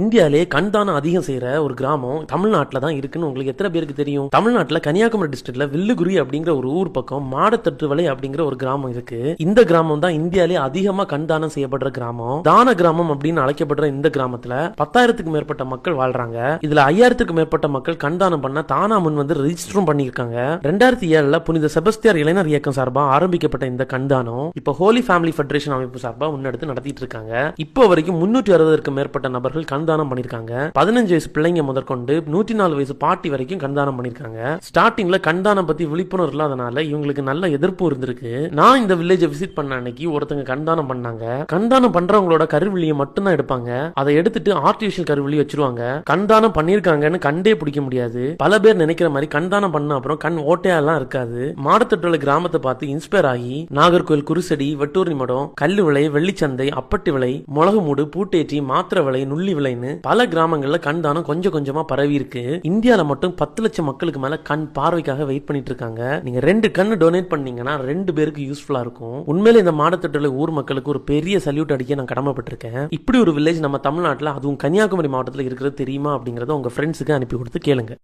இந்தியாவிலே கண் தானம் அதிகம் செய்யற ஒரு கிராமம் தமிழ்நாட்டில் தான் இருக்குன்னு உங்களுக்கு எத்தனை பேருக்கு தெரியும்? தமிழ்நாட்டில் கன்னியாகுமரி டிஸ்ட்ரிக்ட்ல வில்லுகுரி அப்படிங்கிற ஒரு ஊர் பக்கம் மாடத்தட்டுவலை அப்படிங்கிற ஒரு கிராமம் இருக்கு. இந்த கிராமம் தான் இந்தியாலே அதிகமா கண் தானம் செய்யப்படுற கிராமம். தான கிராமம் அப்படின்னு அழைக்கப்படுற இந்த கிராமத்துல பத்தாயிரத்துக்கு மேற்பட்ட மக்கள் வாழ்றாங்க. இதுல ஐயாயிரத்துக்கு மேற்பட்ட மக்கள் கண் தானம் பண்ண தானா முன் வந்து ரிஜிஸ்டரும் பண்ணியிருக்காங்க. ரெண்டாயிரத்தி ஏழுல புனித செபஸ்தியார் இளைஞர் இயக்கம் சார்பாக ஆரம்பிக்கப்பட்ட இந்த கண்தானம் இப்போ ஹோலி ஃபேமிலி ஃபெடரேஷன் அமைப்பு சார்பாக முன்னெடுத்து நடத்திட்டு இருக்காங்க. இப்போ வரைக்கும் முன்னூற்றி அறுபதற்கு மேற்பட்ட நபர்கள் கண்தானம் பண்ணிருக்காங்க. பதினஞ்சு வயசு பிள்ளைங்க முதற்கொண்டு நூற்றி நாலு வயசு பாட்டி வரைக்கும் கண்தானம் பண்ணிருக்காங்க. ஸ்டார்டிங்ல கண்தானம் பத்தி விழிப்புணர்வு இல்லாதனால இவங்களுக்கு நல்ல எதிர்ப்பு இருந்திருக்கு. நான் இந்த வில்லேஜை விசிட் பண்ண அன்னைக்கு ஒருத்தங்க கண்தானம் பண்ணாங்க. கண்தானம் பண்றவங்களோட கருவிழியை மட்டும்தான் எடுப்பாங்க. அதை எடுத்துட்டு ஆர்டிபிஷியல் கருவிழி வச்சிருவாங்க. கண்தானம் பண்ணிருக்காங்கன்னு கண்டே பிடிக்க முடியாது. பல பேர் நினைக்கிற மாதிரி கண்தானம் பண்ண அப்புறம் கண் ஓட்டையெல்லாம் இருக்காது. மாடத்தட்டுள்ள கிராமத்தை பார்த்து இன்ஸ்பயர் ஆகி நாகர்கோவில் குருசடி வெட்டூர் மடம் கல்லு விலை வெள்ளிச்சந்தை அப்பட்டி விலை மிளகு மூடு பூட்டேற்றி மாத்திர விலை நுள்ளி விலைன்னு பல கிராமங்கள்ல கண் தானம் கொஞ்சம் கொஞ்சமா பரவி இருக்கு. இந்தியால மட்டும் பத்து லட்சம் மக்களுக்கு மேல கண் பார்வைக்காக வெயிட் பண்ணிட்டு இருக்காங்க. நீங்க ரெண்டு கண்ணு டொனேட் பண்ணீங்கன்னா ரெண்டு பேருக்கு யூஸ்ஃபுல்லா இருக்கும். உண்மையில இந்த மாடத்தட்டுள்ள ஊர் மக்களுக்கு ஒரு பெரிய சல்யூட் அடிக்க நான் கடமைப்பட்டிருக்கேன். இப்படி ஒரு வில்லேஜ் நம்ம தமிழ்நாட்டில் அதுவும் கன்னியாகுமரி மாவட்டத்தில் இருக்கிறது தெரியுமா அப்படிங்கறத உங்க ஃப்ரெண்ட்ஸுக்கு அனுப்பி கொடுத்து கேளுங்க.